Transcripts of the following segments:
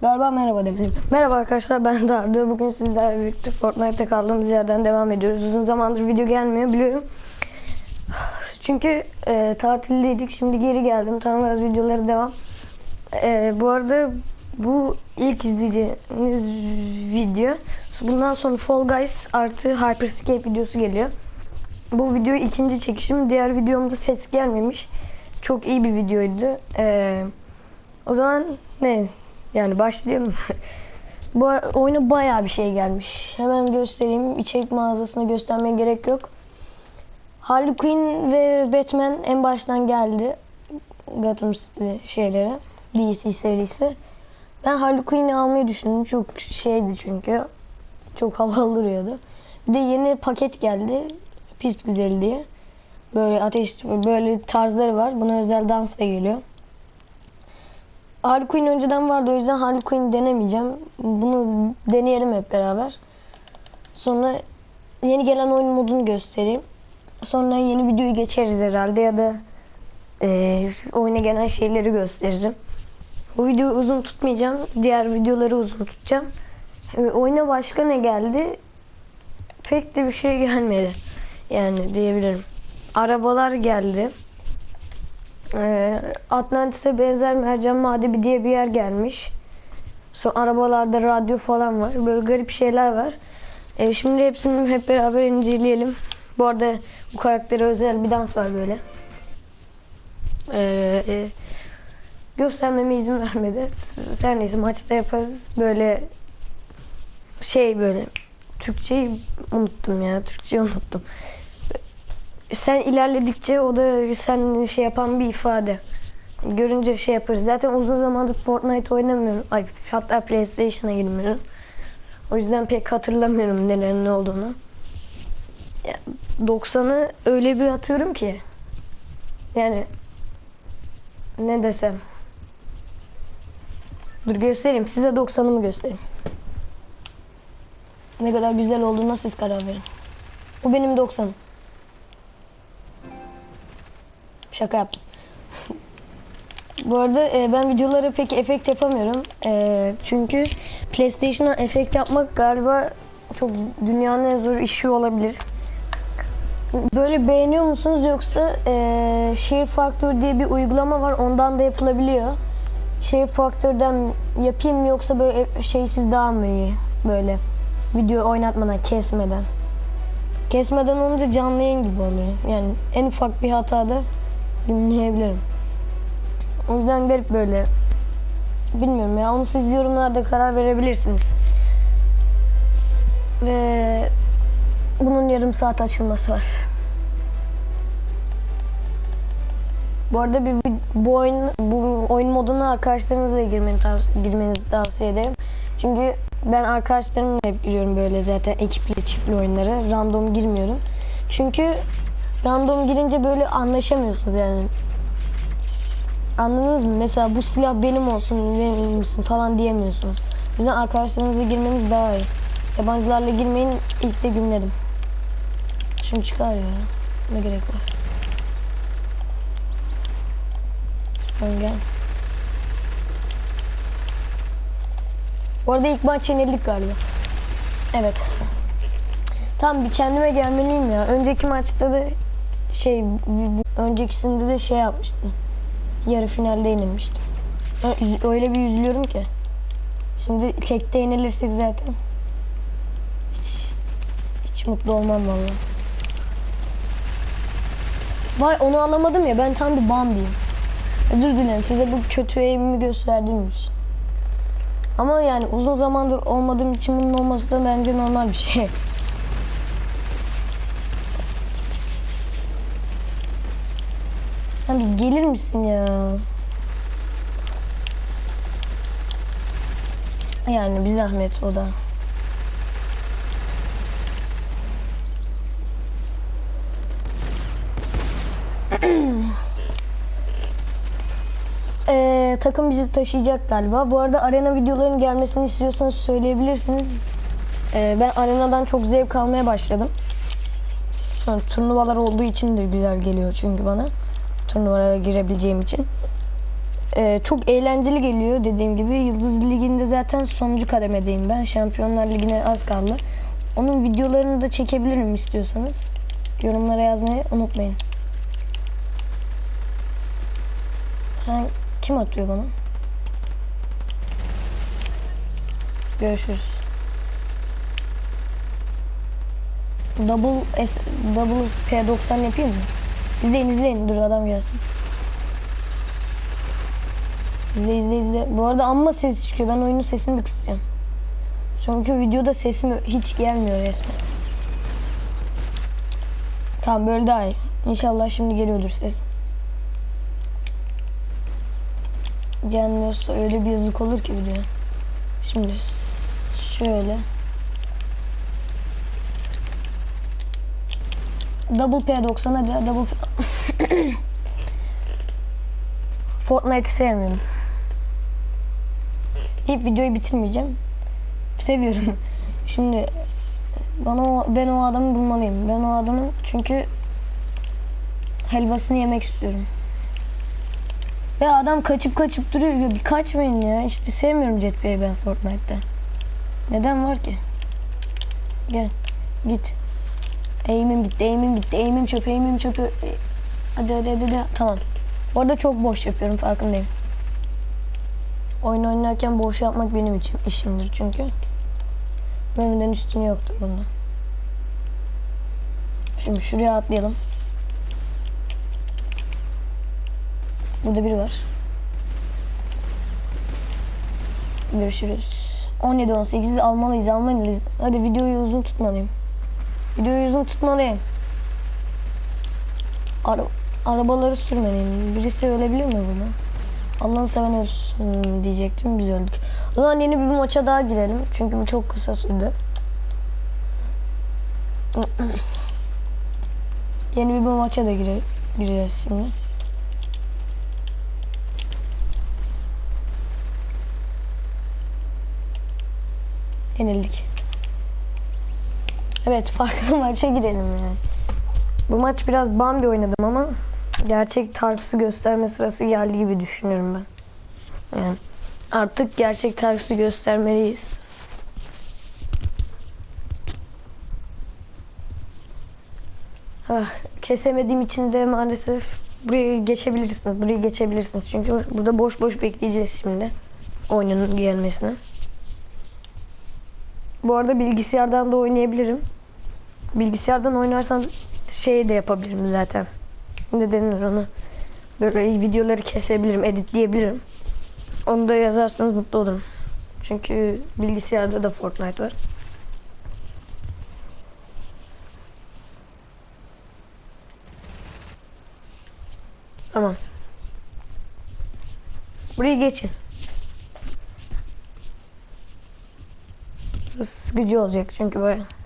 Galiba merhaba demeliyim. Merhaba arkadaşlar ben Dardo. Bugün sizlerle birlikte Fortnite'te kaldığımız yerden devam ediyoruz. Uzun zamandır video gelmiyor biliyorum. Çünkü e, tatildeydik. Şimdi geri geldim. Tamam biraz videoları devam. E, bu arada bu ilk izleyeceğiniz video. Bundan sonra Fall Guys artı Hyperscape videosu geliyor. Bu video ikinci çekişim. Diğer videomda ses gelmemiş. Çok iyi bir videoydu. Eee o zaman ne? Yani başlayalım. Bu oyuna bayağı bir şey gelmiş. Hemen göstereyim. İçerik mağazasına göstermeye gerek yok. Harley Quinn ve Batman en baştan geldi. Gotham City şeylere. DC serisi. Ben Harley Quinn'i almayı düşündüm. Çok şeydi çünkü. Çok havalı duruyordu. Bir de yeni paket geldi. Pist güzeli diye. Böyle ateş, böyle tarzları var. Buna özel dans da geliyor. Harley Quinn önceden vardı o yüzden Harley Quinn denemeyeceğim. Bunu deneyelim hep beraber. Sonra yeni gelen oyun modunu göstereyim. Sonra yeni videoyu geçeriz herhalde ya da eee oyuna gelen şeyleri gösteririm. Bu videoyu uzun tutmayacağım. Diğer videoları uzun tutacağım. E, oyuna başka ne geldi? Pek de bir şey gelmedi. Yani diyebilirim. Arabalar geldi. Ee, Atlantis'e benzer mercan madebi diye bir yer gelmiş. Sonra arabalarda radyo falan var. Böyle garip şeyler var. Ee, şimdi hepsini hep beraber inceleyelim. Bu arada bu karaktere özel bir dans var böyle. Ee, e, göstermeme izin vermedi. Her neyse maçta yaparız. Böyle şey böyle Türkçeyi unuttum ya. Türkçeyi unuttum sen ilerledikçe o da sen şey yapan bir ifade. Görünce şey yaparız. Zaten uzun zamandır Fortnite oynamıyorum. Ay hatta PlayStation'a girmiyorum. O yüzden pek hatırlamıyorum nelerin ne olduğunu. Ya, 90'ı öyle bir atıyorum ki. Yani ne desem. Dur göstereyim. Size 90'ımı göstereyim. Ne kadar güzel olduğuna siz karar verin. Bu benim 90'ım. Şaka yaptım. Bu arada e, ben videolara pek efekt yapamıyorum. E, çünkü PlayStation'a efekt yapmak galiba çok dünyanın en zor işi olabilir. Böyle beğeniyor musunuz yoksa e, Share Factor diye bir uygulama var ondan da yapılabiliyor. Share Factor'dan yapayım yoksa böyle e- şeysiz daha mı iyi? Böyle video oynatmadan, kesmeden. Kesmeden olunca canlı yayın gibi oluyor. Yani en ufak bir hatada dinleyebilirim. O yüzden garip böyle. Bilmiyorum ya onu siz yorumlarda karar verebilirsiniz. Ve bunun yarım saat açılması var. Bu arada bir, bir- bu oyun bu oyun moduna arkadaşlarınızla girmeni tav- girmenizi tavsiye ederim. Çünkü ben arkadaşlarımla hep giriyorum böyle zaten ekipli çiftli oyunlara. Random girmiyorum. Çünkü random girince böyle anlaşamıyorsunuz yani. Anladınız mı? Mesela bu silah benim olsun, benim misin falan diyemiyorsunuz. O yüzden arkadaşlarınızla girmeniz daha iyi. Yabancılarla girmeyin ilk de gümledim. Şimdi çıkar ya. Ne gerek var? Lan gel. Bu arada ilk maç yenildik galiba. Evet. Tam bir kendime gelmeliyim ya. Önceki maçta da şey öncekisinde de şey yapmıştım. Yarı finalde yenilmiştim. Öyle bir üzülüyorum ki. Şimdi tekte yenilirsek zaten hiç hiç mutlu olmam vallahi. Vay onu alamadım ya ben tam bir Bambi'yim. Özür dilerim size bu kötü eğimimi gösterdiğim için. Ama yani uzun zamandır olmadığım için bunun olması da bence normal bir şey. Bir gelir misin ya? Yani bir zahmet o da. Ee, takım bizi taşıyacak galiba. Bu arada arena videolarının gelmesini istiyorsanız söyleyebilirsiniz. Ee, ben arenadan çok zevk almaya başladım. Sonra turnuvalar olduğu için de güzel geliyor çünkü bana. Turnuvalara girebileceğim için. Ee, çok eğlenceli geliyor dediğim gibi. Yıldız Ligi'nde zaten sonuncu kademedeyim ben. Şampiyonlar Ligi'ne az kaldı. Onun videolarını da çekebilirim istiyorsanız. Yorumlara yazmayı unutmayın. Sen kim atıyor bana? Görüşürüz. Double S, double P90 yapayım mı? İzleyin izleyin dur adam gelsin. İzle izle izle. Bu arada amma ses çıkıyor. Ben oyunun sesini de kısacağım. Çünkü videoda sesim hiç gelmiyor resmen. Tamam böyle daha iyi. İnşallah şimdi geliyordur ses. Gelmiyorsa öyle bir yazık olur ki video. Şimdi şöyle. Double P90 hadi double P... Fortnite'ı sevmiyorum. İlk videoyu bitirmeyeceğim. Seviyorum. Şimdi bana o, ben o adamı bulmalıyım. Ben o adamın çünkü helvasını yemek istiyorum. Ya adam kaçıp kaçıp duruyor. Ya bir kaçmayın ya. İşte sevmiyorum Jetpack'i ben Fortnite'ta. Neden var ki? Gel. Git. Eğimim gitti, eğimim gitti, eğimim çöp, eğimim çöp. Hadi hadi hadi, hadi. Tamam. Orada çok boş yapıyorum farkındayım. Oyun oynarken boş yapmak benim için işimdir çünkü. Bölümden üstünü yoktur bunda. Şimdi şuraya atlayalım. Burada biri var. Görüşürüz. 17-18 almalıyız almalıyız. Hadi videoyu uzun tutmalıyım. Videoyu uzun tutmalıyım. Ara arabaları sürmeliyim. Birisi ölebilir mi bunu? Allah'ını seven ölsün diyecektim biz öldük. O zaman yeni bir maça daha girelim. Çünkü bu çok kısa sürdü. yeni bir maça da gire gireceğiz şimdi. Yenildik. Evet farklı maça girelim yani. Bu maç biraz Bambi oynadım ama gerçek tarzı gösterme sırası geldi gibi düşünüyorum ben. Yani artık gerçek tarzı göstermeliyiz. Ah, kesemediğim için de maalesef burayı geçebilirsiniz. Burayı geçebilirsiniz. Çünkü burada boş boş bekleyeceğiz şimdi. Oyunun gelmesini. Bu arada bilgisayardan da oynayabilirim. Bilgisayardan oynarsan şey de yapabilirim zaten. Ne denir ona? Böyle videoları kesebilirim, editleyebilirim. Onu da yazarsanız mutlu olurum. Çünkü bilgisayarda da Fortnite var. Tamam. Burayı geçin. Sıkıcı olacak çünkü böyle.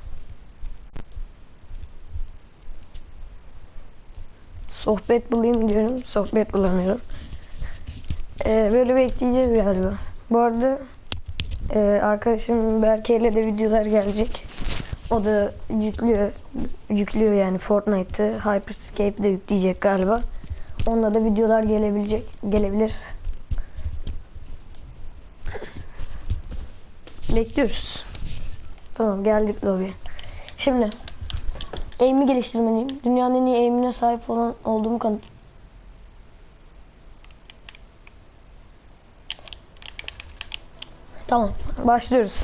Sohbet bulayım diyorum. Sohbet bulamıyorum. Ee, böyle bekleyeceğiz galiba. Bu arada e, arkadaşım Berke ile de videolar gelecek. O da yüklüyor. Yüklüyor yani Fortnite'ı. Hyperscape'i de yükleyecek galiba. Onunla da videolar gelebilecek. Gelebilir. Bekliyoruz. Tamam geldik lobiye. Şimdi aim'i geliştirmeliyim. Dünyanın en iyi aim'ine sahip olan olduğumu kanıt. Tamam başlıyoruz.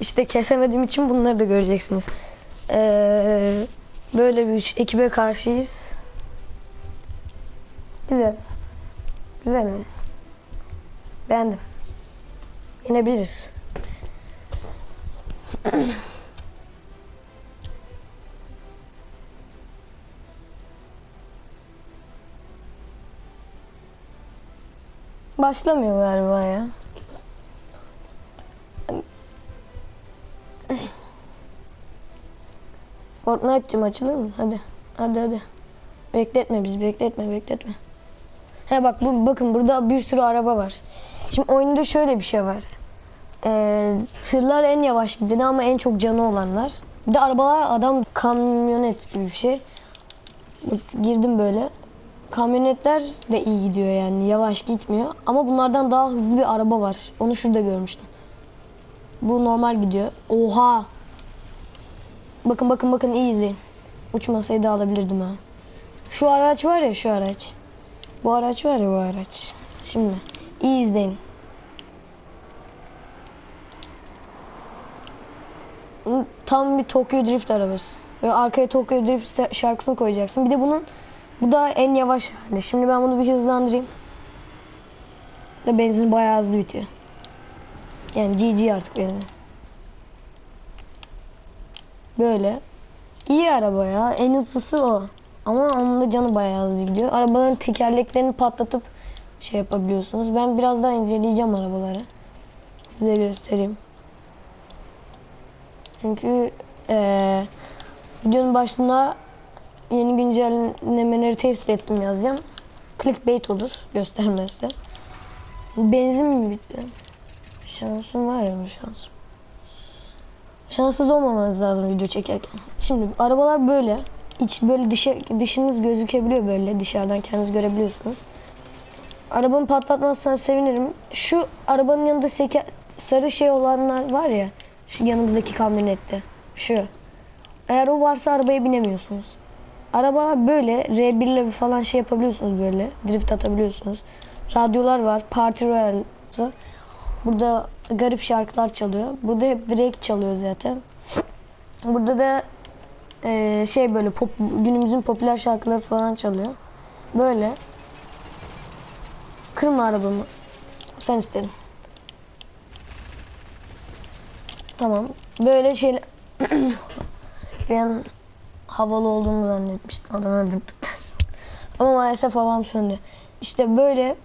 İşte kesemediğim için bunları da göreceksiniz. Ee, böyle bir ekibe karşıyız. Güzel. Güzel mi? Beğendim. Yenebiliriz. Başlamıyor galiba ya. Fortnite'cım açılır mı? Hadi. Hadi hadi. Bekletme bizi bekletme bekletme. He bak bu bakın burada bir sürü araba var. Şimdi oyunda şöyle bir şey var. Ee, en yavaş gideni ama en çok canı olanlar. Bir de arabalar adam kamyonet gibi bir şey. Girdim böyle. Kamyonetler de iyi gidiyor yani yavaş gitmiyor. Ama bunlardan daha hızlı bir araba var. Onu şurada görmüştüm. Bu normal gidiyor. Oha! Bakın bakın bakın iyi izleyin. Uçmasaydı alabilirdim ha. Şu araç var ya şu araç. Bu araç var ya bu araç. Şimdi iyi izleyin. Tam bir Tokyo Drift arabası. Ve arkaya Tokyo Drift şarkısını koyacaksın. Bir de bunun bu da en yavaş hali. Şimdi ben bunu bir hızlandırayım. Da benzin bayağı hızlı bitiyor. Yani GG artık benzin. Böyle. İyi araba ya. En hızlısı o. Ama onun da canı bayağı hızlı gidiyor. Arabaların tekerleklerini patlatıp şey yapabiliyorsunuz. Ben biraz daha inceleyeceğim arabaları. Size göstereyim. Çünkü eee videonun başında yeni güncellemeleri test ettim yazacağım. Clickbait olur göstermezse. Benzin mi bitti? Şansım var ya şansım. Şanssız olmamanız lazım video çekerken. Şimdi arabalar böyle. İç böyle dışa, dışınız gözükebiliyor böyle. Dışarıdan kendiniz görebiliyorsunuz. Arabamı patlatmazsan sevinirim. Şu arabanın yanında seke, sarı şey olanlar var ya. Şu yanımızdaki kamyonette. Şu. Eğer o varsa arabaya binemiyorsunuz. Araba böyle R1 ile falan şey yapabiliyorsunuz böyle. Drift atabiliyorsunuz. Radyolar var. Party Royal. Burada garip şarkılar çalıyor. Burada hep Drake çalıyor zaten. Burada da eee, şey böyle pop, günümüzün popüler şarkıları falan çalıyor. Böyle. Kırma arabamı. Sen istedin. Tamam. Böyle şeyler... ben havalı olduğumu zannetmiştim. Adam öldürdükten. Ama maalesef havam söndü. İşte böyle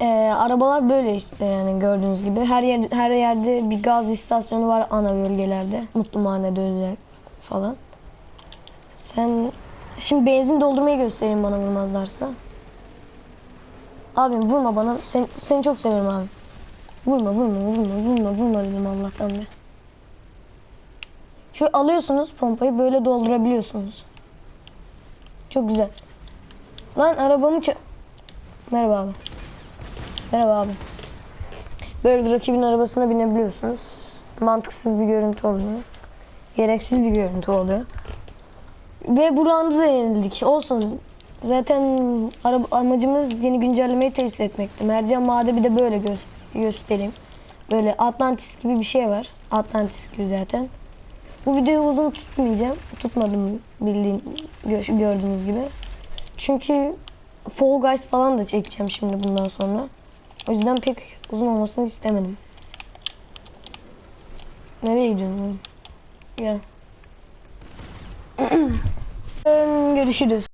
e, arabalar böyle işte yani gördüğünüz gibi. Her yer her yerde bir gaz istasyonu var ana bölgelerde. Mutlu Mahalle'de özel falan. Sen şimdi benzin doldurmayı göstereyim bana vurmazlarsa. Abim vurma bana. Sen, seni çok severim abi. Vurma vurma vurma vurma vurma dedim Allah'tan be. Şu alıyorsunuz pompayı böyle doldurabiliyorsunuz. Çok güzel. Lan arabamı ça- Merhaba abi. Merhaba abi. Böyle bir rakibin arabasına binebiliyorsunuz. Mantıksız bir görüntü oluyor. Gereksiz bir görüntü oluyor. Ve bu da yenildik. Olsun. Zaten araba, amacımız yeni güncellemeyi test etmekti. Mercan Madebi de böyle gö- göstereyim. Böyle Atlantis gibi bir şey var. Atlantis gibi zaten. Bu videoyu uzun tutmayacağım. Tutmadım bildiğin gö- gördüğünüz gibi. Çünkü Fall Guys falan da çekeceğim şimdi bundan sonra. O yüzden pek uzun olmasını istemedim. Nereye gidiyorsun oğlum? Gel. Görüşürüz.